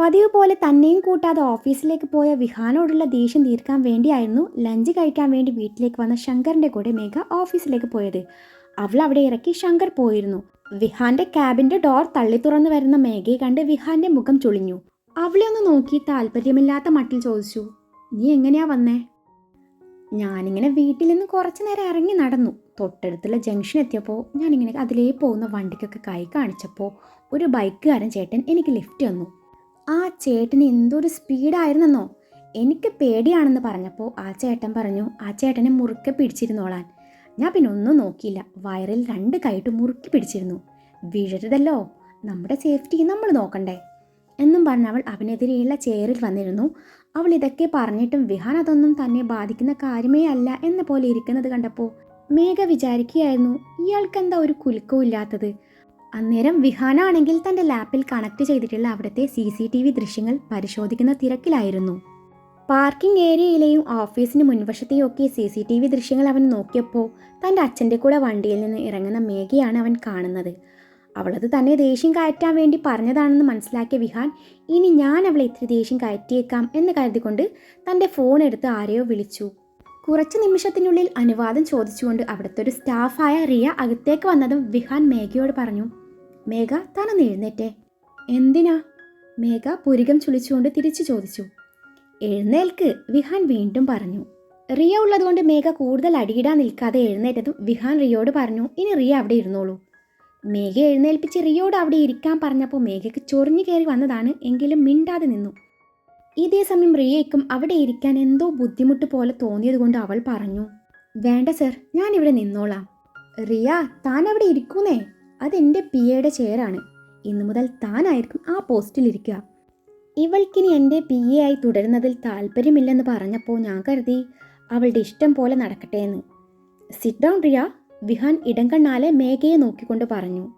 പതിവ് പോലെ തന്നെയും കൂട്ടാതെ ഓഫീസിലേക്ക് പോയ വിഹാനോടുള്ള ദേഷ്യം തീർക്കാൻ വേണ്ടിയായിരുന്നു ലഞ്ച് കഴിക്കാൻ വേണ്ടി വീട്ടിലേക്ക് വന്ന ശങ്കറിന്റെ കൂടെ മേഘ ഓഫീസിലേക്ക് പോയത്. അവൾ അവിടെ ഇറക്കി ശങ്കർ പോയിരുന്നു. വിഹാന്റെ ക്യാബിന്റെ ഡോർ തള്ളി തുറന്നു വരുന്ന മേഘയെ കണ്ട് വിഹാന്റെ മുഖം ചുളിഞ്ഞു. അവളെ ഒന്ന് നോക്കി താല്പര്യമില്ലാത്ത മട്ടിൽ ചോദിച്ചു നീ എങ്ങനെയാ വന്നേ? ഞാനിങ്ങനെ വീട്ടിൽ നിന്ന് കുറച്ചു നേരം ഇറങ്ങി നടന്നു. തൊട്ടടുത്തുള്ള ജംഗ്ഷൻ എത്തിയപ്പോൾ ഞാനിങ്ങനെ അതിലേ പോകുന്ന വണ്ടിക്കൊക്കെ കൈ കാണിച്ചപ്പോൾ ഒരു ബൈക്കുകാരൻ ചേട്ടൻ എനിക്ക് ലിഫ്റ്റ് തന്നു. ആ ചേട്ടന് എന്തൊരു സ്പീഡായിരുന്നെന്നോ. എനിക്ക് പേടിയാണെന്ന് പറഞ്ഞപ്പോൾ ആ ചേട്ടൻ പറഞ്ഞു ആ ചേട്ടനെ മുറുക്കെ പിടിച്ചിരുന്നോളാൻ. ഞാൻ പിന്നെ ഒന്നും നോക്കിയില്ല. വയറിൽ രണ്ട് കൈയിട്ട് മുറുക്കി പിടിച്ചിരുന്നു. വീഴരുതല്ലോ. നമ്മുടെ സേഫ്റ്റി നമ്മൾ നോക്കണ്ടേ. എന്നും പറഞ്ഞ് അവൾ അവനെതിരെയുള്ള ചെയറിൽ വന്നിരുന്നു. അവൾ ഇതൊക്കെ പറഞ്ഞിട്ടും വിഹാൻ അതൊന്നും തന്നെ ബാധിക്കുന്ന കാര്യമേ അല്ല എന്ന പോലെ ഇരിക്കുന്നത് കണ്ടപ്പോൾ മേഘ വിചാരിക്കുകയായിരുന്നു ഇയാൾക്കെന്താ ഒരു കുലുക്കവും ഇല്ലാത്തത്? അന്നേരം വിഹാനാണെങ്കിൽ തന്റെ ലാപ്പിൽ കണക്ട് ചെയ്തിട്ടുള്ള അവിടുത്തെ സി സി ടി വി ദൃശ്യങ്ങൾ പരിശോധിക്കുന്ന തിരക്കിലായിരുന്നു. പാർക്കിംഗ് ഏരിയയിലെയും ഓഫീസിന് മുൻവശത്തെയും ഒക്കെ സി സി ടി വി ദൃശ്യങ്ങൾ അവൻ നോക്കിയപ്പോൾ തന്റെ അച്ഛന്റെ കൂടെ വണ്ടിയിൽ നിന്ന് ഇറങ്ങുന്ന മേഘയാണ് അവൻ കാണുന്നത്. അവളത് തന്നെ ദേഷ്യം കയറ്റാൻ വേണ്ടി പറഞ്ഞതാണെന്ന് മനസ്സിലാക്കിയ വിഹാൻ ഇനി ഞാൻ അവളെ ഇത്തിരി ദേഷ്യം കയറ്റിയേക്കാം എന്ന് കരുതിക്കൊണ്ട് തന്റെ ഫോൺ എടുത്ത് ആരെയോ വിളിച്ചു. കുറച്ച് നിമിഷത്തിനുള്ളിൽ അനുവാദം ചോദിച്ചുകൊണ്ട് അവിടുത്തെ ഒരു സ്റ്റാഫായ റിയ അകത്തേക്ക് വന്നതും വിഹാൻ മേഘയോട് പറഞ്ഞു മേഘ താനൊന്ന് എന്തിനാ? മേഘ പുരികം ചുളിച്ചുകൊണ്ട് തിരിച്ചു ചോദിച്ചു. എഴുന്നേൽക്ക് വിഹാൻ വീണ്ടും പറഞ്ഞു. റിയ ഉള്ളതുകൊണ്ട് മേഘ കൂടുതൽ അടിയിടാൻ നിൽക്കാതെ എഴുന്നേറ്റതും വിഹാൻ റിയോട് പറഞ്ഞു ഇനി റിയ അവിടെ ഇരുന്നോളൂ. മേഘ എഴുന്നേൽപ്പിച്ച് റിയോട് അവിടെ ഇരിക്കാൻ പറഞ്ഞപ്പോൾ മേഘയ്ക്ക് ചൊറിഞ്ഞു കയറി വന്നതാണ് എങ്കിലും മിണ്ടാതെ നിന്നു. ഇതേ സമയം റിയയ്ക്കും അവിടെ ഇരിക്കാൻ എന്തോ ബുദ്ധിമുട്ട് പോലെ തോന്നിയതുകൊണ്ട് അവൾ പറഞ്ഞു വേണ്ട സർ ഞാനിവിടെ നിന്നോളാം. റിയ താൻ അവിടെ ഇരിക്കുന്നേ? അതെന്റെ പി എയുടെ ചെയറാണ് ഇന്നു മുതൽ താനായിരിക്കും ആ പോസ്റ്റിലിരിക്കുക ഇവൾക്കിനി എന്റെ പി എ ആയി തുടരുന്നതിൽ താല്പര്യമില്ലെന്ന് പറഞ്ഞപ്പോൾ ഞാൻ കരുതി അവളുടെ ഇഷ്ടം പോലെ നടക്കട്ടെ എന്ന്. സിറ്റ് ഡൗൺ റിയ വിഹാൻ ഇടം കണ്ണാലെ മേഘയെ നോക്കിക്കൊണ്ട് പറഞ്ഞു.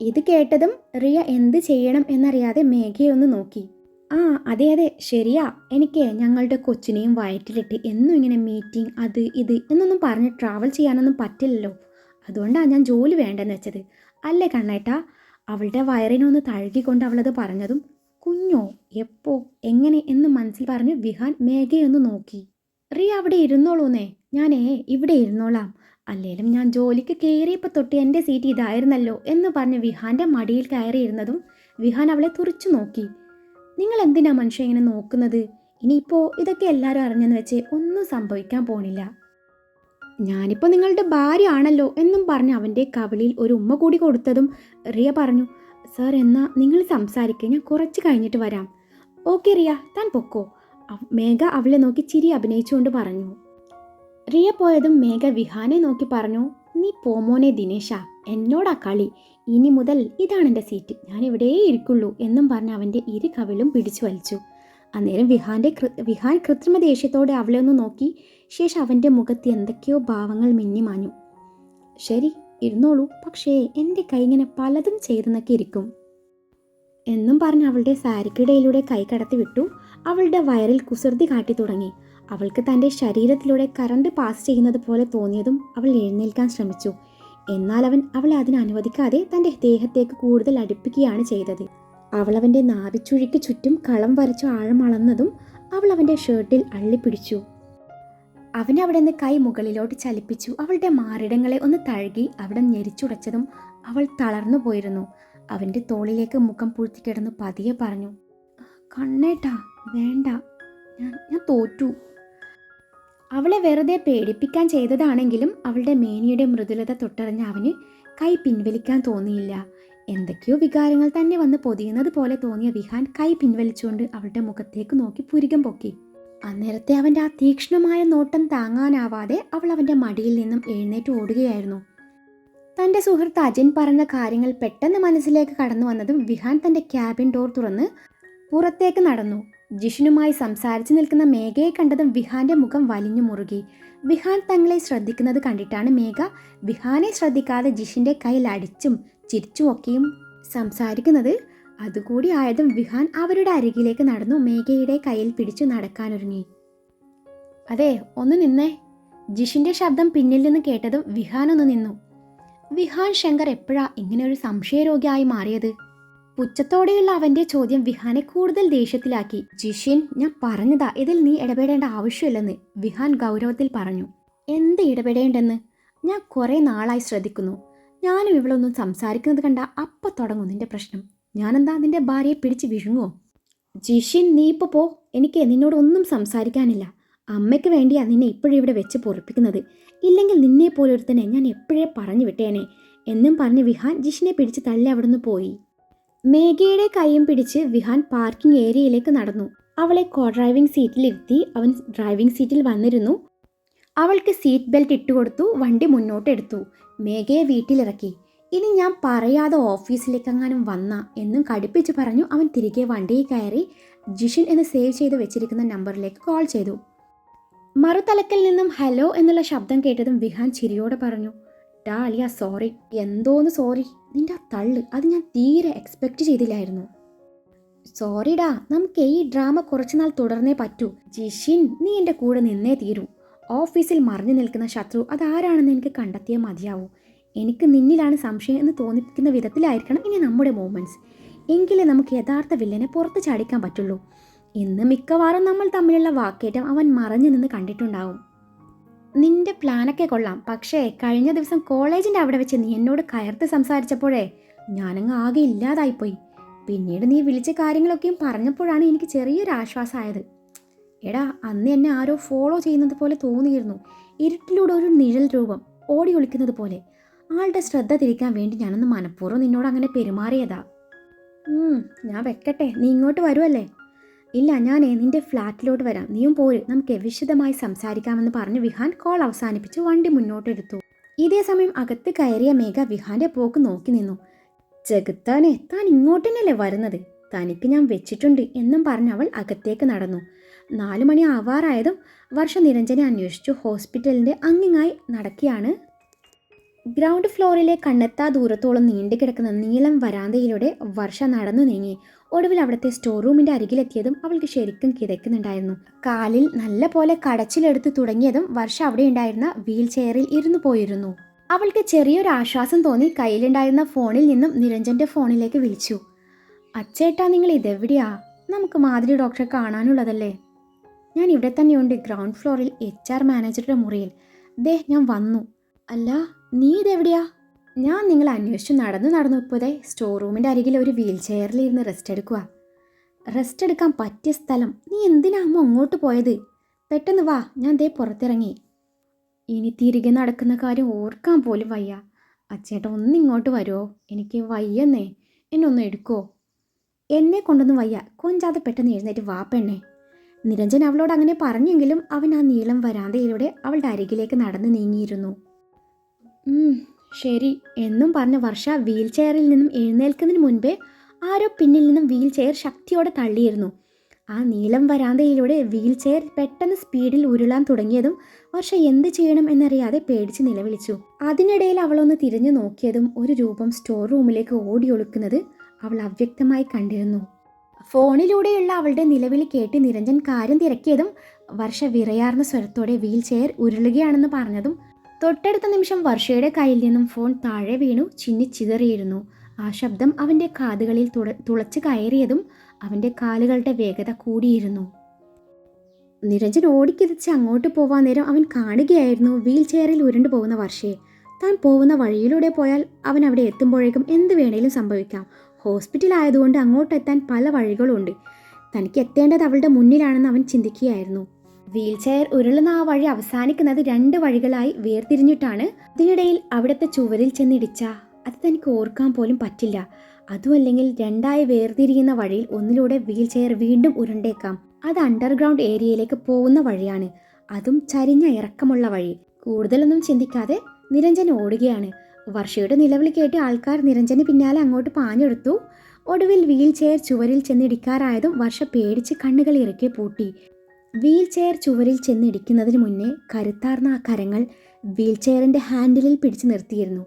ഇത് കേട്ടതും റിയ എന്ത് ചെയ്യണം എന്നറിയാതെ മേഘയെ ഒന്ന് നോക്കി. ആ അതെ അതെ ശരിയാ. എനിക്ക് ഞങ്ങളുടെ കൊച്ചിനെയും വയറ്റിലിട്ട് എന്നും ഇങ്ങനെ മീറ്റിംഗ് അത് ഇത് എന്നൊന്നും പറഞ്ഞ് ട്രാവൽ ചെയ്യാനൊന്നും പറ്റില്ലല്ലോ. അതുകൊണ്ടാണ് ഞാൻ ജോലി വേണ്ടെന്ന് വെച്ചത്. അല്ലേ കണ്ണേട്ടാ? അവളുടെ വയറിനൊന്ന് തഴുകിക്കൊണ്ട് അവളത് പറഞ്ഞതും കുഞ്ഞോ എപ്പോ എങ്ങനെ എന്ന് മനസ്സിൽ പറഞ്ഞ് വിഹാൻ മേഘയൊന്ന് നോക്കി. റീ അവിടെ ഇരുന്നോളൂന്നേ. ഞാനേ ഇവിടെ ഇരുന്നോളാം. അല്ലേലും ഞാൻ ജോലിക്ക് കയറിയപ്പോൾ തൊട്ട് എന്റെ സീറ്റ് ഇതായിരുന്നല്ലോ എന്ന് പറഞ്ഞ് വിഹാന്റെ മടിയിൽ കയറിയിരുന്നതും വിഹാൻ അവളെ തുറിച്ചു നോക്കി. നിങ്ങൾ എന്തിനാ മനുഷ്യ ഇങ്ങനെ നോക്കുന്നത്? ഇനിയിപ്പോൾ ഇതൊക്കെ എല്ലാവരും അറിഞ്ഞെന്ന് വെച്ച് ഒന്നും സംഭവിക്കാൻ പോണില്ല. ഞാനിപ്പോൾ നിങ്ങളുടെ ഭാര്യ ആണല്ലോ എന്നും പറഞ്ഞ് അവന്റെ കവളിയിൽ ഒരു ഉമ്മ കൂടി കൊടുത്തതും റിയ പറഞ്ഞു സാർ എന്നാ നിങ്ങൾ സംസാരിക്കുക ഞാൻ കുറച്ച് കഴിഞ്ഞിട്ട് വരാം. ഓക്കെ റിയ താൻ പൊക്കോ. മേഘ അവളെ നോക്കി ചിരി അഭിനയിച്ചുകൊണ്ട് പറഞ്ഞു. റിയ പോയതും മേഘ വിഹാനെ നോക്കി പറഞ്ഞു നീ പോമോനെ ദിനേശ എന്നോടാ കളി. ഇനി മുതൽ ഇതാണ് എന്റെ സീറ്റ്. ഞാൻ ഇവിടെയേ ഇരിക്കുള്ളൂ എന്നും പറഞ്ഞ് അവന്റെ ഇരു കവിളും പിടിച്ചു വലിച്ചു. അന്നേരം വിഹാന്റെ വിഹാൻ കൃത്രിമ ദേഷ്യത്തോടെ അവളെ ഒന്ന് നോക്കി ശേഷം അവന്റെ മുഖത്ത് എന്തൊക്കെയോ ഭാവങ്ങൾ മിന്നിമാഞ്ഞു ശരി ഇരുന്നോളൂ. പക്ഷേ എന്റെ കൈ ഇങ്ങനെ പലതും ചെയ്തെന്നൊക്കെ ഇരിക്കും. എന്നും പറഞ്ഞ് അവളുടെ സാരിക്കിടയിലൂടെ കൈ കടത്തി വിട്ടു. അവളുടെ വയറിൽ കുസൃതി കാട്ടി തുടങ്ങി. അവൾക്ക് തന്റെ ശരീരത്തിലൂടെ കറണ്ട് പാസ് ചെയ്യുന്നത് പോലെ തോന്നിയതും അവൾ എഴുന്നേൽക്കാൻ ശ്രമിച്ചു. എന്നാൽ അവൻ അവളെ അതിന് അനുവദിക്കാതെ തന്റെ ദേഹത്തേക്ക് കൂടുതൽ അടുപ്പിക്കുകയാണ് ചെയ്തത്. അവൾ അവന്റെ നാവിച്ചുഴിക്ക് ചുറ്റും കളം വരച്ചു ആഴം അളന്നതും അവൾ അവന്റെ ഷർട്ടിൽ അള്ളിപ്പിടിച്ചു. അവൻ അവിടെ നിന്ന് കൈ മുകളിലോട്ട് ചലിപ്പിച്ചു. അവളുടെ മാറിടങ്ങളെ ഒന്ന് തഴുകി അവിടെ ഞെരിച്ചുടച്ചതും അവൾ തളർന്നു പോയിരുന്നു. അവന്റെ തോളിലേക്ക് മുഖം പൂഴ്ത്തി കിടന്ന് പതിയെ പറഞ്ഞു കണ്ണേട്ടാ വേണ്ട. ഞാൻ ഞാൻ തോറ്റു. അവളെ വെറുതെ പേടിപ്പിക്കാൻ ചെയ്തതാണെങ്കിലും അവളുടെ മേനിയുടെ മൃദുലത തൊട്ടറിഞ്ഞ അവന് കൈ പിൻവലിക്കാൻ തോന്നിയില്ല. എന്തൊക്കെയോ വികാരങ്ങൾ തന്നെ വന്ന് പൊതിയുന്നത് പോലെ തോന്നിയ വിഹാൻ കൈ പിൻവലിച്ചുകൊണ്ട് അവളുടെ മുഖത്തേക്ക് നോക്കി പുരികം പൊക്കി. അന്നേരത്തെ അവന്റെ ആ തീക്ഷ്ണമായ നോട്ടം താങ്ങാനാവാതെ അവൾ അവന്റെ മടിയിൽ നിന്നും എഴുന്നേറ്റ് ഓടുകയായിരുന്നു. തന്റെ സുഹൃത്ത് അജിൻ പറഞ്ഞ കാര്യങ്ങൾ പെട്ടെന്ന് മനസ്സിലേക്ക് കടന്നു വന്നതും വിഹാൻ തന്റെ ക്യാബിൻ ഡോർ തുറന്ന് പുറത്തേക്ക് നടന്നു. ജിഷിനുമായി സംസാരിച്ച് നിൽക്കുന്ന മേഘയെ കണ്ടതും വിഹാന്റെ മുഖം വലിഞ്ഞു മുറുകി. വിഹാൻ തങ്ങളെ ശ്രദ്ധിക്കുന്നത് കണ്ടിട്ടാണ് മേഘ വിഹാനെ ശ്രദ്ധിക്കാതെ ജിഷിന്റെ കയ്യിൽ അടിച്ചും ചിരിച്ചുമൊക്കെയും സംസാരിക്കുന്നത് അതുകൂടി ആയതും വിഹാൻ അവരുടെ അരികിലേക്ക് നടന്നു മേഘയുടെ കയ്യിൽ പിടിച്ചു നടക്കാനൊരുങ്ങി. അതെ ഒന്ന് നിന്നേ. ജിഷിന്റെ ശബ്ദം പിന്നിൽ നിന്ന് കേട്ടതും വിഹാൻ ഒന്ന് നിന്നു. വിഹാൻ ശങ്കർ എപ്പോഴാ ഇങ്ങനെ ഒരു സംശയരോഗിയായി മാറിയത്? പുച്ഛത്തോടെയുള്ള അവന്റെ ചോദ്യം വിഹാനെ കൂടുതൽ ദേഷ്യത്തിലാക്കി. ജിഷിൻ ഞാൻ പറഞ്ഞതാ ഇതിൽ നീ ഇടപെടേണ്ട ആവശ്യമില്ലെന്ന് വിഹാൻ ഗൗരവത്തിൽ പറഞ്ഞു. എന്ത് ഇടപെടേണ്ടെന്ന്? ഞാൻ കുറേ നാളായി ശ്രദ്ധിക്കുന്നു. ഞാനും ഇവളൊന്നും സംസാരിക്കുന്നത് കണ്ട അപ്പ തുടങ്ങും നിന്റെ പ്രശ്നം. ഞാനെന്താ നിന്റെ ഭാര്യയെ പിടിച്ച് വിഴുങ്ങോ ജിഷിൻ നീ ഇപ്പോൾ പോ. എനിക്ക് നിന്നോട് ഒന്നും സംസാരിക്കാനില്ല. അമ്മയ്ക്ക് വേണ്ടിയാ നിന്നെ ഇപ്പോഴും ഇവിടെ വെച്ച് പൊറപ്പിക്കുന്നത്. ഇല്ലെങ്കിൽ നിന്നെ പോലൊരുത്തനെ ഞാൻ എപ്പോഴേ പറഞ്ഞു വിട്ടേനെ? എന്നും പറഞ്ഞ് വിഹാൻ ജിഷിനെ പിടിച്ച് തള്ളി അവിടുന്ന് പോയി. മേഘയുടെ കൈയും പിടിച്ച് വിഹാൻ പാർക്കിംഗ് ഏരിയയിലേക്ക് നടന്നു. അവളെ കോ ഡ്രൈവിംഗ് സീറ്റിലിരുത്തി അവൻ ഡ്രൈവിംഗ് സീറ്റിൽ വന്നിരുന്നു. അവൾക്ക് സീറ്റ് ബെൽറ്റ് ഇട്ടുകൊടുത്തു വണ്ടി മുന്നോട്ടെടുത്തു. മേഘയെ വീട്ടിലിറക്കി. ഇനി ഞാൻ പറയാതെ ഓഫീസിലേക്ക് അങ്ങാനും വന്ന എന്നും കടുപ്പിച്ച് പറഞ്ഞു അവൻ തിരികെ വണ്ടിയിൽ കയറി ജിഷിൻ എന്ന് സേവ് ചെയ്ത് വെച്ചിരിക്കുന്ന നമ്പറിലേക്ക് കോൾ ചെയ്തു. മറുതലക്കിൽ നിന്നും ഹലോ എന്നുള്ള ശബ്ദം കേട്ടതും വിഹാൻ ചിരിയോടെ പറഞ്ഞു അലിയ സോറി എന്തോന്ന് സോറി നിന്റെ ആ തള്ളു. അത് ഞാൻ തീരെ എക്സ്പെക്റ്റ് ചെയ്തില്ലായിരുന്നു. സോറിടാ നമുക്ക് ഈ ഡ്രാമ കുറച്ചുനാൾ തുടർന്നേ പറ്റൂ. ജിഷിൻ നീ എന്റെ കൂടെ നിന്നേ തീരൂ. ഓഫീസിൽ മറിഞ്ഞു നിൽക്കുന്ന ശത്രു അതാരാണെന്ന് എനിക്ക് കണ്ടെത്തിയേ മതിയാവൂ. എനിക്ക് നിന്നിലാണ് സംശയം എന്ന് തോന്നിപ്പിക്കുന്ന വിധത്തിലായിരിക്കണം ഇനി നമ്മുടെ മൂവ്മെന്റ്സ് എങ്കിലേ നമുക്ക് യഥാർത്ഥ വില്ലനെ പുറത്ത് ചാടിക്കാൻ പറ്റുള്ളൂ. ഇന്ന് മിക്കവാറും നമ്മൾ തമ്മിലുള്ള വാക്കേറ്റം അവൻ മറഞ്ഞു നിന്ന് കണ്ടിട്ടുണ്ടാവും. നിന്റെ പ്ലാനൊക്കെ കൊള്ളാം. പക്ഷേ കഴിഞ്ഞ ദിവസം കോളേജിന്റെ അവിടെ വെച്ച് നീ എന്നോട് കയർത്ത് സംസാരിച്ചപ്പോഴേ ഞാനങ്ങ് ആകെ ഇല്ലാതായിപ്പോയി. പിന്നീട് നീ വിളിച്ച കാര്യങ്ങളൊക്കെയും പറഞ്ഞപ്പോഴാണ് എനിക്ക് ചെറിയൊരു ആശ്വാസമായത്. എടാ അന്ന് എന്നെ ആരോ ഫോളോ ചെയ്യുന്നത് പോലെ തോന്നിയിരുന്നു. ഇരുട്ടിലൂടെ ഒരു നിഴൽ രൂപം ഓടി ഒളിക്കുന്നത് പോലെ. ആളുടെ ശ്രദ്ധ തിരിക്കാൻ വേണ്ടി ഞാനൊന്ന് മനഃപൂർവം നിന്നോട് അങ്ങനെ പെരുമാറിയതാ. ഞാൻ വെക്കട്ടെ. നീ ഇങ്ങോട്ട് വരുമല്ലേ ഇല്ല ഞാനേ നിന്റെ ഫ്ലാറ്റിലോട്ട് വരാം. നീയും പോര്. നമുക്ക് വിശദമായി സംസാരിക്കാമെന്ന് പറഞ്ഞ് വിഹാൻ കോൾ അവസാനിപ്പിച്ച് വണ്ടി മുന്നോട്ടെടുത്തു. ഇതേ സമയം അകത്ത് കയറിയ മേഘ വിഹാന്റെ പോക്ക് നോക്കി നിന്നു. ജഗത്താനെ താൻ ഇങ്ങോട്ട് തന്നെയല്ലേ വരുന്നത്? തനിക്ക് ഞാൻ വെച്ചിട്ടുണ്ട് എന്നും പറഞ്ഞ് അവൾ അകത്തേക്ക് നടന്നു. നാലു മണി ആവാറായതും വർഷ നിരഞ്ജനെ അന്വേഷിച്ചു ഹോസ്പിറ്റലിന്റെ അങ്ങിങ്ങായി നടക്കുകയാണ് ഗ്രൗണ്ട് ഫ്ലോറിലെ കണ്ണെത്താ ദൂരത്തോളം നീണ്ടുകിടക്കുന്ന നീളം വരാന്തയിലൂടെ വർഷ നടന്നു നീങ്ങി. ഒടുവിൽ അവിടുത്തെ സ്റ്റോർ റൂമിന്റെ അരികിലെത്തിയതും അവൾക്ക് ശരിക്കും കിതയ്ക്കുന്നുണ്ടായിരുന്നു. കാലിൽ നല്ല പോലെ കടച്ചിലെടുത്ത് തുടങ്ങിയതും വർഷ അവിടെ ഉണ്ടായിരുന്ന വീൽ ചെയറിൽ ഇരുന്നു പോയിരുന്നു. അവൾക്ക് ചെറിയൊരു ആശ്വാസം തോന്നി കയ്യിലുണ്ടായിരുന്ന ഫോണിൽ നിന്നും നിരഞ്ജന്റെ ഫോണിലേക്ക് വിളിച്ചു. അച്ചേട്ടാ നിങ്ങൾ ഇതെവിടെയാ? നമുക്ക് മാതിരി ഡോക്ടറെ കാണാനുള്ളതല്ലേ? ഞാൻ ഇവിടെ തന്നെയുണ്ട് ഗ്രൗണ്ട് ഫ്ലോറിൽ എച്ച് ആർ മാനേജറുടെ മുറിയിൽ. ദേ ഞാൻ വന്നു. അല്ല നീ ഇതെവിടെയാ? ഞാൻ നിങ്ങൾ അന്വേഷിച്ചു നടന്നു നടന്നു ഇപ്പോഴേ സ്റ്റോർ റൂമിന്റെ അരികിൽ ഒരു വീൽ ചെയറിൽ ഇരുന്ന് റെസ്റ്റ് എടുക്കുക റെസ്റ്റ് എടുക്കാൻ പറ്റിയ സ്ഥലം. നീ എന്തിനാ അമ്മ അങ്ങോട്ട് പോയത്? പെട്ടെന്ന് വാ ഞാൻ ദേ പുറത്തിറങ്ങി. ഇനി തിരികെ നടക്കുന്ന കാര്യം ഓർക്കാൻ പോലും വയ്യ. അച്ചേട്ട ഒന്ന് ഇങ്ങോട്ട് വരുമോ എനിക്ക് വയ്യെന്നേ. എന്നെ ഒന്ന് എടുക്കോ എന്നെ കൊണ്ടൊന്നും വയ്യ. കൊഞ്ചാതെ പെട്ടെന്ന് എഴുന്നേറ്റ് വാ പെണ്ണേ. നിരഞ്ജൻ അവളോട് അങ്ങനെ പറഞ്ഞെങ്കിലും അവൻ ആ നീളം വരാന്തയിലൂടെ അവളുടെ അരികിലേക്ക് നടന്ന് നീങ്ങിയിരുന്നു. ശരി. എന്നും പറഞ്ഞ വർഷ വീൽ ചെയറിൽ നിന്നും എഴുന്നേൽക്കുന്നതിന് മുൻപേ ആരോ പിന്നിൽ നിന്നും വീൽ ചെയർ ശക്തിയോടെ തള്ളിയിരുന്നു. ആ നീലം വരാന്തയിലൂടെ വീൽ ചെയർ പെട്ടെന്ന് സ്പീഡിൽ ഉരുളാൻ തുടങ്ങിയതും വർഷ എന്ത് ചെയ്യണം എന്നറിയാതെ പേടിച്ച് നിലവിളിച്ചു. അതിനിടയിൽ അവളൊന്ന് തിരിഞ്ഞു നോക്കിയതും ഒരു രൂപം സ്റ്റോർ റൂമിലേക്ക് ഓടി ഒളിക്കുന്നത് അവൾ അവ്യക്തമായി കണ്ടിരുന്നു. ഫോണിലൂടെയുള്ള അവളുടെ നിലവിളി കേട്ട് നിരഞ്ജൻ കാര്യം തിരക്കിയതും വർഷ വിറയാർന്ന സ്വരത്തോടെ വീൽ ചെയർ ഉരുളുകയാണെന്ന് പറഞ്ഞതും തൊട്ടടുത്ത നിമിഷം വർഷയുടെ കയ്യിൽ നിന്നും ഫോൺ താഴെ വീണു ചിന്നി ചിതറിയിരുന്നു. ആ ശബ്ദം അവന്റെ കാതുകളിൽ തുള തുളച്ച് കയറിയതും അവന്റെ കാലുകളുടെ വേഗത കൂടിയിരുന്നു. നിരഞ്ജൻ ഓടിക്കിതച്ച് അങ്ങോട്ട് പോവാൻ നേരം അവൻ കാണുകയായിരുന്നു വീൽ ചെയറിൽ ഉരുണ്ടു പോകുന്ന വർഷയെ. താൻ പോകുന്ന വഴിയിലൂടെ പോയാൽ അവൻ അവിടെ എത്തുമ്പോഴേക്കും എന്ത് വേണേലും സംഭവിക്കാം. ഹോസ്പിറ്റൽ ആയതുകൊണ്ട് അങ്ങോട്ടെത്താൻ പല വഴികളുണ്ട്. തനിക്ക് എത്തേണ്ടത് അവളുടെ മുന്നിലാണെന്ന് അവൻ ചിന്തിക്കുകയായിരുന്നു. വീൽ ചെയർ ഉരുളുന്ന ആ വഴി അവസാനിക്കുന്നത് രണ്ട് വഴികളായി വേർതിരിഞ്ഞിട്ടാണ്. അതിനിടയിൽ അവിടുത്തെ ചുവരിൽ ചെന്നിടിച്ച അത് തനിക്ക് ഓർക്കാൻ പോലും പറ്റില്ല. അതുമല്ലെങ്കിൽ രണ്ടായി വേർതിരിയുന്ന വഴിയിൽ ഒന്നിലൂടെ വീൽ ചെയർ വീണ്ടും ഉരുണ്ടേക്കാം. അത് അണ്ടർഗ്രൗണ്ട് ഏരിയയിലേക്ക് പോകുന്ന വഴിയാണ്. അതും ചരിഞ്ഞ ഇറക്കമുള്ള വഴി. കൂടുതലൊന്നും ചിന്തിക്കാതെ നിരഞ്ജൻ ഓടുകയാണ്. വർഷയുടെ നിലവിളി കേട്ട് ആൾക്കാർ നിരഞ്ജന് പിന്നാലെ അങ്ങോട്ട് പാഞ്ഞെടുത്തു. ഒടുവിൽ വീൽ ചെയർ ചുവരിൽ ചെന്നിടിക്കാറായതും വർഷ പേടിച്ച് കണ്ണുകൾ ഇറക്കി പൂട്ടി. വീൽ ചെയർ ചുവരിൽ ചെന്നിടിക്കുന്നതിന് മുന്നേ കരുത്താർന്ന ആ കരങ്ങൾ വീൽ ചെയറിന്റെ ഹാൻഡിലിൽ പിടിച്ചു നിർത്തിയിരുന്നു.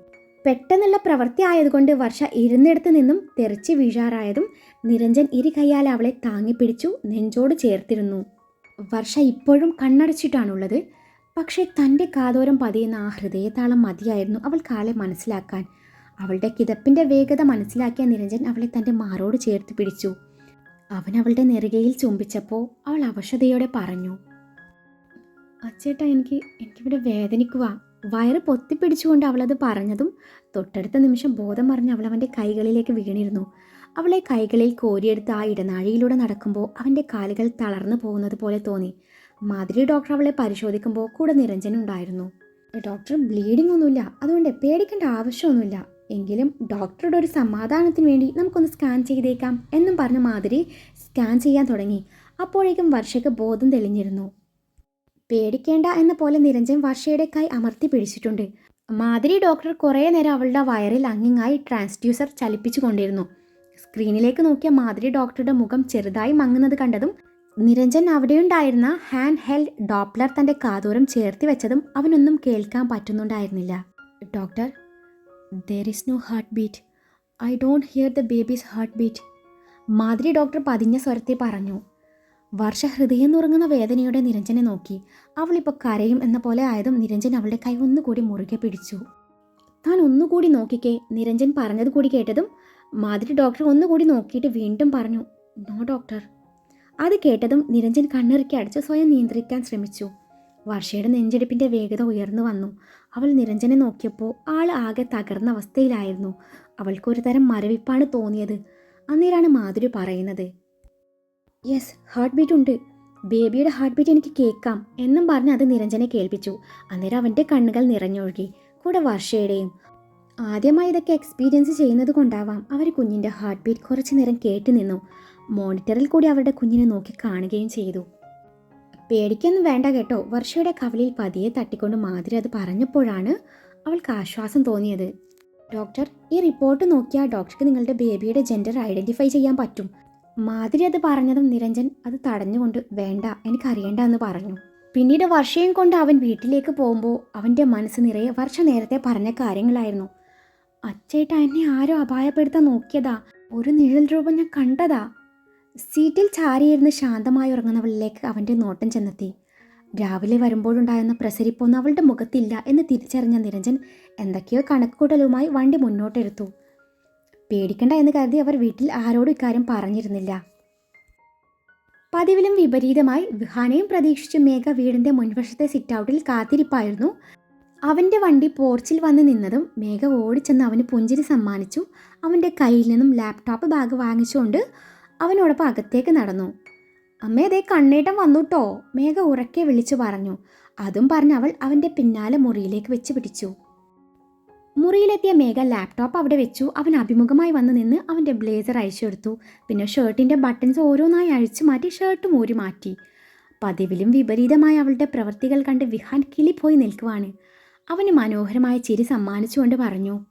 പെട്ടെന്നുള്ള പ്രവൃത്തി ആയതുകൊണ്ട് വർഷ ഇരുന്നിടത്ത് നിന്നും തെറിച്ച് വീഴാറായതും നിരഞ്ജൻ ഇരു കൈയാൽ അവളെ താങ്ങിപ്പിടിച്ചു നെഞ്ചോട് ചേർത്തിരുന്നു. വർഷ ഇപ്പോഴും കണ്ണടച്ചിട്ടാണുള്ളത്. പക്ഷേ തന്റെ കാതോരം പതിയുന്ന ആ ഹൃദയതാളം മതിയായിരുന്നു അവൾ കാളെ മനസ്സിലാക്കാൻ. അവളുടെ കിതപ്പിന്റെ വേഗത മനസ്സിലാക്കിയ നിരഞ്ജൻ അവളെ തന്റെ മാറോട് ചേർത്ത് പിടിച്ചു. അവൻ അവളുടെ നെറുകയിൽ ചുംബിച്ചപ്പോൾ അവൾ അവശതയോടെ പറഞ്ഞു അച്ചേട്ടാ എനിക്ക് എനിക്കിവിടെ വേദനിക്കുവാ. വയറ് പൊത്തിപ്പിടിച്ചുകൊണ്ട് അവളത് പറഞ്ഞതും തൊട്ടടുത്ത നിമിഷം ബോധം മറിഞ്ഞ് അവൾ അവന്റെ കൈകളിലേക്ക് വീണിരുന്നു. അവളെ കൈകളിൽ കോരിയെടുത്ത് ആ ഇടനാഴിയിലൂടെ നടക്കുമ്പോൾ അവന്റെ കാലുകൾ തളർന്നു പോകുന്നത് പോലെ തോന്നി. മാതിരി ഡോക്ടർ അവളെ പരിശോധിക്കുമ്പോൾ കൂടെ നിരഞ്ജനുണ്ടായിരുന്നു ഡോക്ടർ ബ്ലീഡിംഗ് ഒന്നുമില്ല. അതുകൊണ്ട് പേടിക്കേണ്ട ആവശ്യമൊന്നുമില്ല. എങ്കിലും ഡോക്ടറുടെ ഒരു സമാധാനത്തിന് വേണ്ടി നമുക്കൊന്ന് സ്കാൻ ചെയ്തേക്കാം എന്നും പറഞ്ഞ മാതിരി സ്കാൻ ചെയ്യാൻ തുടങ്ങി. അപ്പോഴേക്കും വർഷയ്ക്ക് ബോധം തെളിഞ്ഞിരുന്നു. പേടിക്കേണ്ട എന്ന പോലെ നിരഞ്ജൻ വർഷയുടെ കൈ അമർത്തി പിടിച്ചിട്ടുണ്ട്. മാതിരി ഡോക്ടർ കുറേ നേരം അവളുടെ വയറിൽ അങ്ങിങ്ങായി ട്രാൻസ്ഡ്യൂസർ ചലിപ്പിച്ചു കൊണ്ടിരുന്നു. സ്ക്രീനിലേക്ക് നോക്കിയ മാതിരി ഡോക്ടറുടെ മുഖം ചെറുതായി മങ്ങുന്നത് കണ്ടതും നിരഞ്ജൻ അവിടെയുണ്ടായിരുന്ന ഹാൻഡ് ഹെൽഡ് ഡോപ്ലർ തന്റെ കാതോരം ചേർത്തി വെച്ചതും അവനൊന്നും കേൾക്കാൻ പറ്റുന്നുണ്ടായിരുന്നില്ല. Doctor there is no heartbeat I don't hear the baby's heartbeat മാതിരി ഡോക്ടർ പതിഞ്ഞ സ്വരത്തിൽ പറഞ്ഞു. വർഷ ഹൃദയം നുറങ്ങുന്ന വേദനയോടെ നിരഞ്ജനെ നോക്കി. അവളിപ്പോൾ കരയും എന്ന പോലെ ആയതും നിരഞ്ജൻ അവളുടെ കൈ ഒന്നുകൂടി മുറുകെ പിടിച്ചു. താൻ ഒന്നുകൂടി നോക്കിക്കേ നിരഞ്ജൻ പറഞ്ഞത് കൂടി കേട്ടതും മാതിരി ഡോക്ടർ ഒന്നുകൂടി നോക്കിയിട്ട് വീണ്ടും പറഞ്ഞു നോ ഡോക്ടർ. അത് കേട്ടതും നിരഞ്ജൻ കണ്ണിറുക്കി അടിച്ച് സ്വയം നിയന്ത്രിക്കാൻ ശ്രമിച്ചു. വർഷയുടെ നെഞ്ചെടുപ്പിന്റെ വേഗത ഉയർന്നു വന്നു. അവൾ നിരഞ്ജനെ നോക്കിയപ്പോൾ ആൾ ആകെ തകർന്ന അവസ്ഥയിലായിരുന്നു. അവൾക്കൊരു തരം മരവിപ്പാണ് തോന്നിയത്. അന്നേരാണ് മാധുരി പറയുന്നത് യെസ് ഹാർട്ട് ബീറ്റ് ഉണ്ട്. ബേബിയുടെ ഹാർട്ട് ബീറ്റ് എനിക്ക് കേൾക്കാം എന്നും പറഞ്ഞ് അത് നിരഞ്ജനെ കേൾപ്പിച്ചു. അന്നേരം അവന്റെ കണ്ണുകൾ നിറഞ്ഞൊഴുകി. കൂടെ വർഷയുടെയും. ആദ്യമായി ഇതൊക്കെ എക്സ്പീരിയൻസ് ചെയ്യുന്നത് കൊണ്ടാവാം അവർ കുഞ്ഞിന്റെ ഹാർട്ട് ബീറ്റ് കുറച്ചു നേരം കേട്ടു നിന്നു മോണിറ്ററിൽ കൂടി അവരുടെ കുഞ്ഞിനെ നോക്കി കാണുകയും ചെയ്തു. പേടിക്കൊന്നും വേണ്ട കേട്ടോ. വർഷയുടെ കവലിൽ പതിയെ തട്ടിക്കൊണ്ട് മാതിരി അത് പറഞ്ഞപ്പോഴാണ് അവൾക്ക് ആശ്വാസം തോന്നിയത്. ഡോക്ടർ ഈ റിപ്പോർട്ട് നോക്കിയാൽ ഡോക്ടർക്ക് നിങ്ങളുടെ ബേബിയുടെ ജെൻഡർ ഐഡന്റിഫൈ ചെയ്യാൻ പറ്റും. മാതിരി അത് പറഞ്ഞതും നിരഞ്ജൻ അത് തടഞ്ഞുകൊണ്ട് വേണ്ട എനിക്കറിയേണ്ട എന്ന് പറഞ്ഞു. പിന്നീട് വർഷയും കൊണ്ട് അവൻ വീട്ടിലേക്ക് പോകുമ്പോൾ അവന്റെ മനസ്സ് നിറയെ വർഷ നേരത്തെ പറഞ്ഞ കാര്യങ്ങളായിരുന്നു. അച്ചേട്ട എന്നെ ആരോ അപായപ്പെടുത്താൻ നോക്കിയതാ. ഒരു നിഴൽ രൂപം ഞാൻ കണ്ടതാ. സീറ്റിൽ ചാരിയിരുന്ന് ശാന്തമായി ഉറങ്ങുന്നവളിലേക്ക് അവന്റെ നോട്ടം ചെന്നെത്തി. രാവിലെ വരുമ്പോഴുണ്ടായിരുന്ന പ്രസരിപ്പൊന്നും അവളുടെ മുഖത്തില്ല എന്ന് തിരിച്ചറിഞ്ഞ നിരഞ്ജൻ എന്തൊക്കെയോ കണക്കുകൂട്ടലുമായി വണ്ടി മുന്നോട്ടെടുത്തു. പേടിക്കണ്ട എന്ന് കരുതി അവർ വീട്ടിൽ ആരോടും ഇക്കാര്യം പറഞ്ഞിരുന്നില്ല. പതിവിലും വിപരീതമായി വിഹാനയും പ്രതീക്ഷിച്ച് മേഘ വീടിന്റെ മുൻവശത്തെ സിറ്റൗട്ടിൽ കാത്തിരിപ്പായിരുന്നു. അവന്റെ വണ്ടി പോർച്ചിൽ വന്ന് നിന്നതും മേഘ ഓടിച്ചെന്ന് അവന് പുഞ്ചിരി സമ്മാനിച്ചു. അവന്റെ കയ്യിൽ നിന്നും ലാപ്ടോപ്പ് ബാഗ് വാങ്ങിച്ചുകൊണ്ട് അവനോടൊപ്പം അകത്തേക്ക് നടന്നു. അമ്മേ അതേ കണ്ണേട്ടം വന്നുട്ടോ. മേഘ ഉറക്കെ വിളിച്ചു പറഞ്ഞു. അതും പറഞ്ഞ് അവൾ അവന്റെ പിന്നാലെ മുറിയിലേക്ക് വെച്ച് പിടിച്ചു. മുറിയിലെത്തിയ മേഘ ലാപ്ടോപ്പ് അവിടെ വെച്ചു. അവൻ അഭിമുഖമായി വന്നു നിന്ന് അവന്റെ ബ്ലേസർ അഴിച്ചെടുത്തു പിന്നെ ഷർട്ടിന്റെ ബട്ടൺസ് ഓരോന്നായി അഴിച്ചു മാറ്റി ഷർട്ടും ഊരി മാറ്റി. പതിവിലും വിപരീതമായ അവളുടെ പ്രവൃത്തികൾ കണ്ട് വിഹാൻ കിളിപ്പോയി നിൽക്കുവാണ്. അവന് മനോഹരമായ ചിരി സമ്മാനിച്ചുകൊണ്ട് പറഞ്ഞു.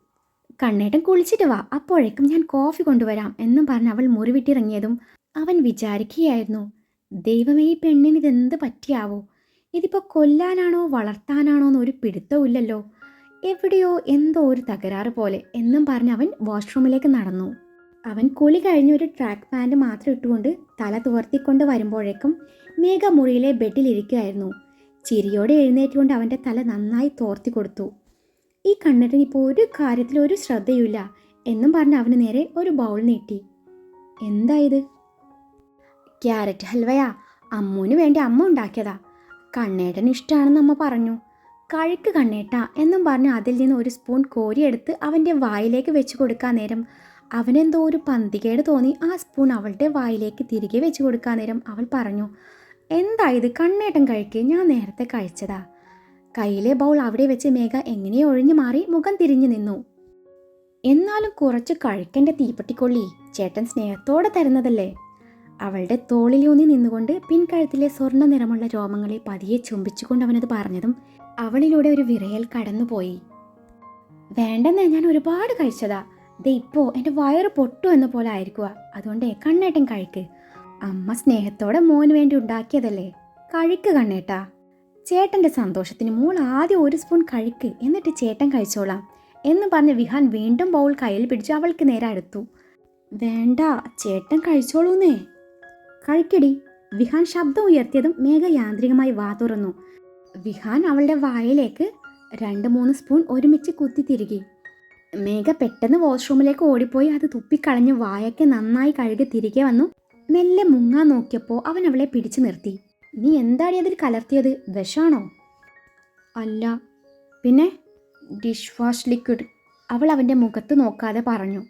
കണ്ണേട്ടൻ കുളിച്ചിട്ട് വാ. അപ്പോഴേക്കും ഞാൻ കോഫി കൊണ്ടുവരാം എന്നും പറഞ്ഞ് അവൾ മുറിവിട്ടിറങ്ങിയതും അവൻ വിചാരിക്കുകയായിരുന്നു. ദൈവമേ ഈ പെണ്ണിന് ഇതെന്ത് പറ്റിയാവോ? ഇതിപ്പോൾ കൊല്ലാനാണോ വളർത്താനാണോ എന്നൊരു പിടുത്തമില്ലല്ലോ എവിടെയോ എന്തോ ഒരു തകരാറ് പോലെ എന്നും പറഞ്ഞ് അവൻ വാഷ്റൂമിലേക്ക് നടന്നു. അവൻ കുളി കഴിഞ്ഞ് ഒരു ട്രാക്ക് പാന്റ് മാത്രം ഇട്ടുകൊണ്ട് തല തുവർത്തിക്കൊണ്ട് വരുമ്പോഴേക്കും മേഘ മുറിയിലെ ബെഡിലിരിക്കുകയായിരുന്നു ചിരിയോടെ എഴുന്നേറ്റുകൊണ്ട് അവന്റെ തല നന്നായി തോർത്തി കൊടുത്തു ഈ കണ്ണട്ടൻ ഇപ്പോൾ ഒരു കാര്യത്തിൽ ഒരു ശ്രദ്ധയുമില്ല എന്നും പറഞ്ഞ് അവന് നേരെ ഒരു ബൗൾ നീട്ടി. എന്തായത്? ക്യാരറ്റ് ഹൽവയാ. അമ്മൂന് വേണ്ടി അമ്മ ഉണ്ടാക്കിയതാ. കണ്ണേട്ടൻ ഇഷ്ടമാണെന്ന് അമ്മ പറഞ്ഞു. കഴുക്ക് കണ്ണേട്ട എന്നും പറഞ്ഞ് അതിൽ നിന്ന് ഒരു സ്പൂൺ കോരിയെടുത്ത് അവന്റെ വായിലേക്ക് വെച്ച് കൊടുക്കാൻ നേരം അവനെന്തോ ഒരു പന്തികേട് തോന്നി ആ സ്പൂൺ അവളുടെ വായിലേക്ക് തിരികെ വെച്ച് കൊടുക്കാൻ നേരം അവൾ പറഞ്ഞു എന്താ ഇത് കണ്ണേട്ടൻ കഴിക്കേ? ഞാൻ നേരത്തെ കഴിച്ചതാ. കയ്യിലെ ബൗൾ അവിടെ വെച്ച് മേഘ എങ്ങനെയോ ഒഴിഞ്ഞു മാറി മുഖം തിരിഞ്ഞു നിന്നു. എന്നാലും കുറച്ച് കഴിക്കന്റെ തീപ്പെട്ടിക്കൊള്ളി ചേട്ടൻ സ്നേഹത്തോടെ തരുന്നതല്ലേ? അവളുടെ തോളിലൂന്നി നിന്നുകൊണ്ട് പിൻകഴുത്തിലെ സ്വർണ നിറമുള്ള രോമങ്ങളെ പതിയെ ചുംബിച്ചുകൊണ്ട് അവനത് പറഞ്ഞതും അവളിലൂടെ ഒരു വിറയൽ കടന്നുപോയി. വേണ്ടെന്നേ ഞാൻ ഒരുപാട് കഴിച്ചതാ. ദേ ഇപ്പോ എന്റെ വയറ് പൊട്ടു എന്ന പോലെ ആയിരിക്കുക അതുകൊണ്ടേ കണ്ണേട്ടൻ കഴിക്ക്. അമ്മ സ്നേഹത്തോടെ മോന് വേണ്ടി ഉണ്ടാക്കിയതല്ലേ? കഴിക്ക് കണ്ണേട്ടാ. ചേട്ടന്റെ സന്തോഷത്തിന് മോൾ ആദ്യം ഒരു സ്പൂൺ കഴിക്ക് എന്നിട്ട് ചേട്ടൻ കഴിച്ചോളാം എന്ന് പറഞ്ഞ് വിഹാൻ വീണ്ടും ബൗൾ കയ്യിൽ പിടിച്ച് അവൾക്ക് നേരെ അടുത്തു. വേണ്ട ചേട്ടൻ കഴിച്ചോളൂന്നേ. കഴിക്കടി. വിഹാൻ ശബ്ദം ഉയർത്തിയതും മേഘ യാന്ത്രികമായി വാ തുറന്നു. വിഹാൻ അവളുടെ വായിലേക്ക് രണ്ട് മൂന്ന് സ്പൂൺ ഒരുമിച്ച് കുത്തി മേഘ പെട്ടെന്ന് വാഷ്റൂമിലേക്ക് ഓടിപ്പോയി അത് തുപ്പിക്കളഞ്ഞ് വായൊക്കെ നന്നായി കഴുകി തിരികെ വന്നു. മെല്ലെ മുങ്ങാൻ നോക്കിയപ്പോൾ അവൻ അവളെ പിടിച്ചു നിർത്തി. നീ എന്താടി അതിൽ കലർത്തിയത്? വിഷാണോ അല്ല. പിന്നെ? Dish wash liquid. അവൾ അവന്റെ മുഖത്ത് നോക്കാതെ പറഞ്ഞു.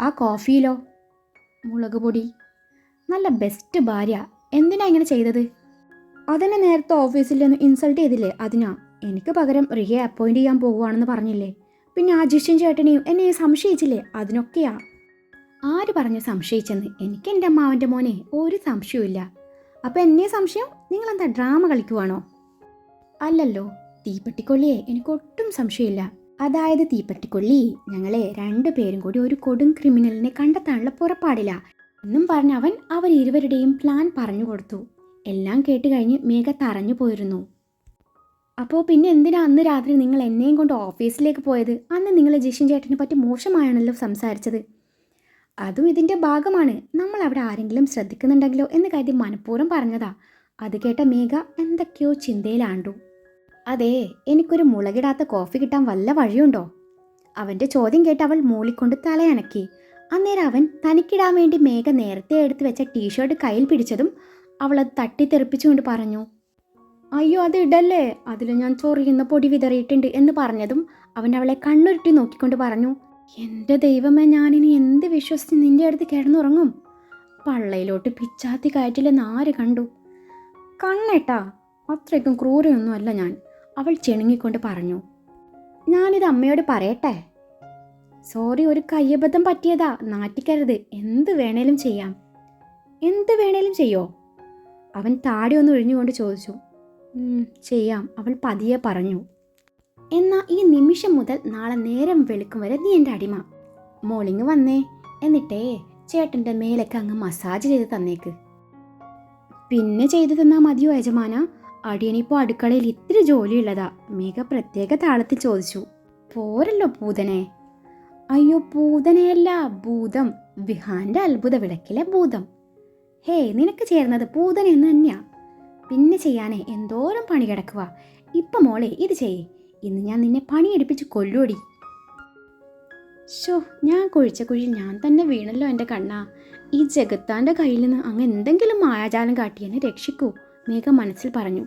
ആ കോഫിയിലോ? മുളക് പൊടി. നല്ല ബെസ്റ്റ് ഭാര്യ. എന്തിനാ ഇങ്ങനെ ചെയ്തത്? അതെന്നെ നേരത്തെ ഓഫീസിൽ നിന്ന് ഇൻസൾട്ട് ചെയ്തില്ലേ അതിനാ. എനിക്ക് പകരം റിയെ അപ്പോയിന്റ് ചെയ്യാൻ പോകുവാണെന്ന് പറഞ്ഞില്ലേ. പിന്നെ ആ ജിഷൻ ചേട്ടനെയും എന്നെ സംശയിച്ചില്ലേ? അതിനൊക്കെയാ. ആര് പറഞ്ഞു സംശയിച്ചെന്ന്? എനിക്ക് എന്റെ അമ്മാവന്റെ മോനെ ഒരു സംശയവുമില്ല. അപ്പം എന്നെ സംശയം നിങ്ങളെന്താ ഡ്രാമ കളിക്കുവാണോ? അല്ലല്ലോ തീപ്പെട്ടിക്കൊള്ളിയെ എനിക്ക് ഒട്ടും സംശയമില്ല. അതായത് തീപ്പെട്ടിക്കൊള്ളി ഞങ്ങളെ രണ്ടു പേരും കൂടി ഒരു കൊടും ക്രിമിനലിനെ കണ്ടെത്താനുള്ള പുറപ്പാടില്ല എന്നും പറഞ്ഞ് അവൻ അവർ ഇരുവരുടെയും പ്ലാൻ പറഞ്ഞു കൊടുത്തു. എല്ലാം കേട്ട് കഴിഞ്ഞ് മേഘ തറഞ്ഞു പോയിരുന്നു. അപ്പോൾ പിന്നെ എന്തിനാ അന്ന് രാത്രി നിങ്ങൾ എന്നെയും കൊണ്ട് ഓഫീസിലേക്ക് പോയത്? അന്ന് നിങ്ങൾ ജിഷൻ ചേട്ടനെ പറ്റി മോശമായാണല്ലോ സംസാരിച്ചത്. അതും ഇതിന്റെ ഭാഗമാണ്. നമ്മൾ അവിടെ ആരെങ്കിലും ശ്രദ്ധിക്കുന്നുണ്ടെങ്കിലോ എന്ന് കരുതി മനഃപൂർവം പറഞ്ഞതാ. അത് കേട്ട മേഘ എന്തൊക്കെയോ ചിന്തയിലാണ്ടു. അതെ എനിക്കൊരു മുളകിടാത്ത കോഫി കിട്ടാൻ വല്ല വഴിയുണ്ടോ? അവന്റെ ചോദ്യം കേട്ട് അവൾ മൂളിക്കൊണ്ട് തലയണക്കി അന്നേരം അവൻ തനിക്കിടാൻ വേണ്ടി മേഘ നേരത്തെ എടുത്തു വെച്ച ടീഷർട്ട് കയ്യിൽ പിടിച്ചതും അവൾ അത് തട്ടിത്തെറിപ്പിച്ചുകൊണ്ട് പറഞ്ഞു അയ്യോ അത് ഇടല്ലേ? അതിൽ ഞാൻ ചൊറിയുന്ന പൊടി വിതറിയിട്ടുണ്ട് എന്ന് പറഞ്ഞതും അവൻ അവളെ കണ്ണുരുട്ടി നോക്കിക്കൊണ്ട് പറഞ്ഞു എന്റെ ദൈവമേ ഞാനിനി എന്ത് വിശ്വസിച്ച് നിന്റെ അടുത്ത് കിടന്നുറങ്ങും? പള്ളയിലോട്ട് പിച്ചാത്തി കയറ്റില്ലെന്ന് ആര് കണ്ടു? കണ്ണേട്ടാ അത്രയ്ക്കും ക്രൂരയൊന്നുമല്ല ഞാൻ. അവൾ ചെണുങ്ങിക്കൊണ്ട് പറഞ്ഞു. ഞാനിത് അമ്മയോട് പറയട്ടെ? സോറി ഒരു കയ്യബദ്ധം പറ്റിയതാ. നാറ്റിക്കരുത്. എന്ത് വേണേലും ചെയ്യാം. എന്ത് വേണേലും ചെയ്യോ? അവൻ താടി ഒന്ന് ഒഴിഞ്ഞുകൊണ്ട് ചോദിച്ചു. ചെയ്യാം. അവൾ പതിയെ പറഞ്ഞു. എന്നാ ഈ നിമിഷം മുതൽ നാളെ നേരം വെളുക്കും വരെ നീ എന്റെ അടിമ. മോളിങ് വന്നേ. എന്നിട്ടേ ചേട്ടന്റെ മേലൊക്കെ അങ്ങ് മസാജ് ചെയ്ത് തന്നേക്ക്. പിന്നെ ചെയ്തു തന്നാൽ മതിയോ യജമാന? അടിയനിപ്പോൾ അടുക്കളയിൽ ഇത്തിരി ജോലിയുള്ളതാ. മേഘ പ്രത്യേക താളത്തിൽ ചോദിച്ചു. പോരല്ലോ പൂതനെ. അയ്യോ പൂതനയല്ല ഭൂതം. വിഹാന്റെ അത്ഭുത വിളക്കിലെ ഭൂതം. ഹേ നിനക്ക് ചേർന്നത് പൂതൻ എന്ന് തന്നെയാ. പിന്നെ ചെയ്യാനേ എന്തോരം പണി കിടക്കുക ഇപ്പം മോളെ ഇത് ചെയ്യേ. ഇന്ന് ഞാൻ നിന്നെ പണിയെടുപ്പിച്ച് കൊല്ലുവടി. ഷോ ഞാൻ കുഴിച്ച കുഴി ഞാൻ തന്നെ വീണല്ലോ എന്റെ കണ്ണാ. ഈ ജഗത്താന്റെ കയ്യിൽ നിന്ന് അങ്ങ് എന്തെങ്കിലും മായാജാലം കാട്ടി എന്നെ രക്ഷിക്കൂ മേഘ മനസ്സിൽ പറഞ്ഞു.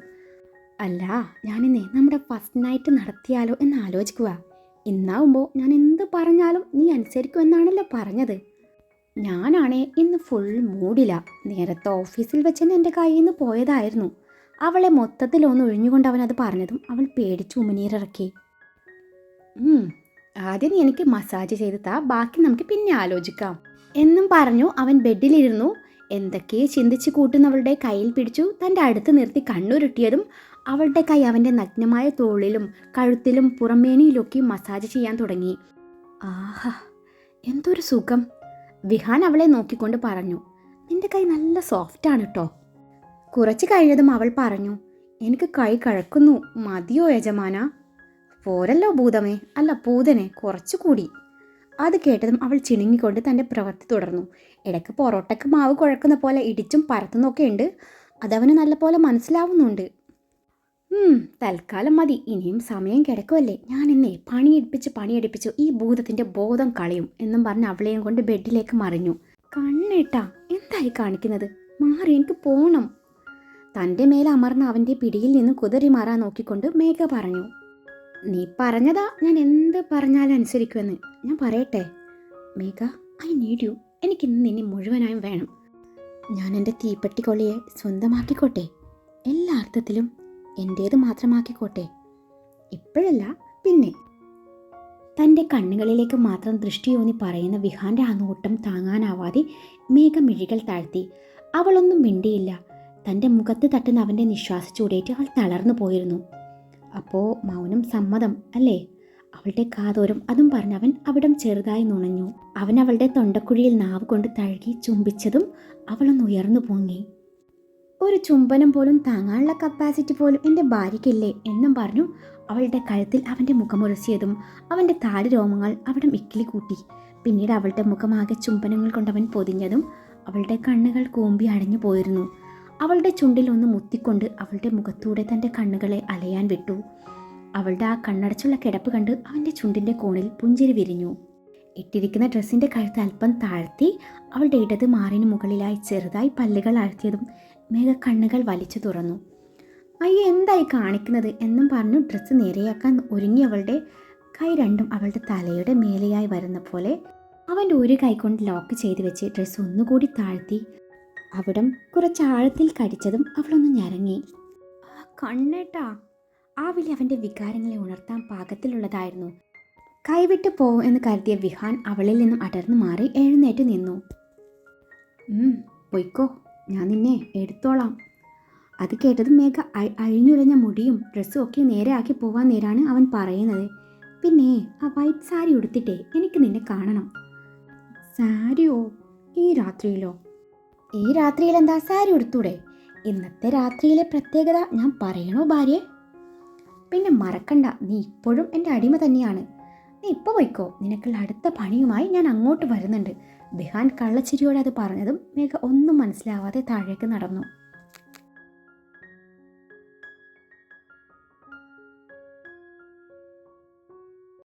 അല്ല ഞാനിന്നേ നമ്മുടെ ഫസ്റ്റ് നൈറ്റ് നടത്തിയാലോ എന്ന് ആലോചിക്കുക ഇന്നാവുമ്പോൾ ഞാൻ എന്ത് പറഞ്ഞാലും നീ അനുസരിക്കുമെന്നാണല്ലോ പറഞ്ഞത്. ഞാനാണേ ഇന്ന് ഫുൾ മൂടില്ല നേരത്തെ ഓഫീസിൽ വെച്ച് തന്നെ എന്റെ കയ്യിൽ നിന്ന് പോയതായിരുന്നു. അവളെ മൊത്തത്തിൽ ഒന്ന് ഒഴിഞ്ഞുകൊണ്ട് അവൻ അത് പറഞ്ഞതും അവൾ പേടിച്ച് ഉമിനീരിറക്കി. ആദ്യം എനിക്ക് മസാജ് ചെയ്ത് താ ബാക്കി നമുക്ക് പിന്നെ ആലോചിക്കാം. എന്നും പറഞ്ഞു അവൻ ബെഡിലിരുന്നു. എന്തൊക്കെ ചിന്തിച്ച് കൂട്ടുന്നവളുടെ കയ്യിൽ പിടിച്ചു തന്റെ അടുത്ത് നിർത്തി കണ്ണുരുട്ടിയതും അവളുടെ കൈ അവന്റെ നഗ്നമായ തോളിലും കഴുത്തിലും പുറമേനിയിലൊക്കെ മസാജ് ചെയ്യാൻ തുടങ്ങി. ആഹ എന്തൊരു സുഖം. വിഹാൻ അവളെ നോക്കിക്കൊണ്ട് പറഞ്ഞു. നിന്റെ കൈ നല്ല സോഫ്റ്റാണ് കേട്ടോ കുറച്ച് കഴിഞ്ഞതും അവൾ പറഞ്ഞു എനിക്ക് കൈ കഴക്കുന്നു. മതിയോ യജമാന? പോരല്ലോ ഭൂതമേ. അല്ല പൂതനെ കുറച്ചുകൂടി. അത് കേട്ടതും അവൾ ചിണുങ്ങിക്കൊണ്ട് തന്റെ പ്രവൃത്തി തുടർന്നു. ഇടയ്ക്ക് പൊറോട്ടയ്ക്ക് മാവ് കുഴക്കുന്ന പോലെ ഇടിച്ചും പരത്തുന്നൊക്കെ ഉണ്ട്. അതവന് നല്ലപോലെ മനസ്സിലാവുന്നുണ്ട്. തൽക്കാലം മതി. ഇനിയും സമയം കിടക്കുമല്ലേ ഞാൻ ഇന്നേ പണിയെടുപ്പിച്ച് പണിയെടുപ്പിച്ചു ഈ ഭൂതത്തിന്റെ ബോധം കളയും എന്നും പറഞ്ഞ് അവളെയും കൊണ്ട് ബെഡിലേക്ക് മറിഞ്ഞു. കണ്ണേട്ടാ എന്തായി കാണിക്കുന്നത്? മാറി എനിക്ക് പോണം. തന്റെ മേൽ അമർന്ന അവന്റെ പിടിയിൽ നിന്ന് കുതിറി മാറാൻ നോക്കിക്കൊണ്ട് മേഘ പറഞ്ഞു നീ പറഞ്ഞതാ ഞാൻ എന്ത് പറഞ്ഞാലും അനുസരിക്കുമെന്ന്. ഞാൻ പറയട്ടെ. മേഘ ഐ നീഡ് യു എനിക്ക് ഇന്ന് നിന്നെ മുഴുവനായും വേണം. ഞാൻ എന്റെ തീപ്പെട്ടിക്കൊള്ളിയെ സ്വന്തമാക്കിക്കോട്ടെ. എല്ലാ അർത്ഥത്തിലും എന്റേത് മാത്രമാക്കിക്കോട്ടെ. ഇപ്പോഴല്ല പിന്നെ. തന്റെ കണ്ണുകളിലേക്ക് മാത്രം ദൃഷ്ടിയൂന്നി പറയുന്ന വിഹാന്റെ ആ നോട്ടം താങ്ങാനാവാതെ മേഘമിഴികൾ താഴ്ത്തി അവളൊന്നും മിണ്ടിയില്ല. തന്റെ മുഖത്ത് തട്ടുന്ന അവന്റെ നിശ്വാസ ചൂടേറ്റ് അവൾ തളർന്നു പോയിരുന്നു. അപ്പോൾ മൗനം സമ്മതം അല്ലേ? അവളുടെ കാതോരം അതും പറഞ്ഞവൻ അവിടം ചെറുതായി നുണഞ്ഞു. അവൻ അവളുടെ തൊണ്ടക്കുഴിയിൽ നാവ് കൊണ്ട് തഴുകി ചുംബിച്ചതും അവളൊന്ന് ഉയർന്നു പൊങ്ങി. ഒരു ചുംബനം പോലും താങ്ങാനുള്ള കപ്പാസിറ്റി പോലും എന്റെ ഭാര്യയ്ക്കില്ലേ? എന്നും പറഞ്ഞു അവളുടെ കഴുത്തിൽ അവന്റെ മുഖമുരസിയതും അവന്റെ താടി രോമങ്ങൾ അവിടം ഇക്കിളി കൂട്ടി. പിന്നീട് അവളുടെ മുഖമാകെ ചുംബനങ്ങൾ കൊണ്ടവൻ പൊതിഞ്ഞതും അവളുടെ കണ്ണുകൾ കൂമ്പി അടഞ്ഞു പോയിരുന്നു. അവളുടെ ചുണ്ടിൽ ഒന്ന് മുത്തിക്കൊണ്ട് അവളുടെ മുഖത്തൂടെ തന്റെ കണ്ണുകളെ അലയാൻ വിട്ടു. അവളുടെ ആ കണ്ണടച്ചുള്ള കിടപ്പ് കണ്ട് അവന്റെ ചുണ്ടിന്റെ കോണിൽ പുഞ്ചിരി വിരിഞ്ഞു. ഇട്ടിരിക്കുന്ന ഡ്രസ്സിന്റെ കഴുത്ത് അല്പം താഴ്ത്തി അവളുടെ ഇടത് മാറിന് മുകളിലായി ചെറുതായി പല്ലുകൾ അഴ്ത്തിയതും മേഘ കണ്ണുകൾ വലിച്ചു തുറന്നു. അയ്യോ എന്തായി കാണിക്കുന്നത്? എന്നും പറഞ്ഞു ഡ്രസ്സ് നേരെയാക്കാൻ ഒരുങ്ങി അവളുടെ കൈ രണ്ടും അവളുടെ തലയുടെ മേലെയായി വരുന്ന പോലെ അവന്റെ ഒരു കൈ കൊണ്ട് ലോക്ക് ചെയ്ത് വെച്ച് ഡ്രസ്സ് ഒന്നുകൂടി താഴ്ത്തി അവിടം കുറച്ച് ആഴത്തിൽ കടിച്ചതും അവളൊന്ന് ഞരങ്ങി. "ആ, കണ്ണേട്ടാ. ആ വിളി അവന്റെ വികാരങ്ങളെ ഉണർത്താൻ പാകത്തിലുള്ളതായിരുന്നു. കൈവിട്ട് പോവും എന്ന് കരുതിയ വിഹാൻ അവളിൽ നിന്നും അടർന്നു മാറി എഴുന്നേറ്റ് നിന്നു. "ഉം, പൊയ്ക്കോ. ഞാൻ നിന്നെ എടുത്തോളാം അത് കേട്ടതും മേഘ അഴിഞ്ഞുരഞ്ഞ മുടിയും ഡ്രസ്സും ഒക്കെ നേരെയാക്കി പോവാൻ നേരാണ് അവൻ പറയുന്നത്. പിന്നെ ആ വൈറ്റ് സാരി ഉടുത്തിട്ടേ എനിക്ക് നിന്നെ കാണണം. സാരിയോ? ഈ രാത്രിയിലോ? ഈ രാത്രിയിൽ എന്താ സാരി ഉടുത്തൂടെ? ഇന്നത്തെ രാത്രിയിലെ പ്രത്യേകത ഞാൻ പറയണോ ഭാര്യ? പിന്നെ മറക്കണ്ട നീ ഇപ്പോഴും എന്റെ അടിമ തന്നെയാണ്. നീ ഇപ്പോൾ പോയിക്കോ നിനക്കുള്ള അടുത്ത പണിയുമായി ഞാൻ അങ്ങോട്ട് വരുന്നുണ്ട്. ബിഹാൻ കള്ളച്ചിരിയോടെ അത് പറഞ്ഞതും മേഘ ഒന്നും മനസ്സിലാവാതെ താഴേക്ക് നടന്നു.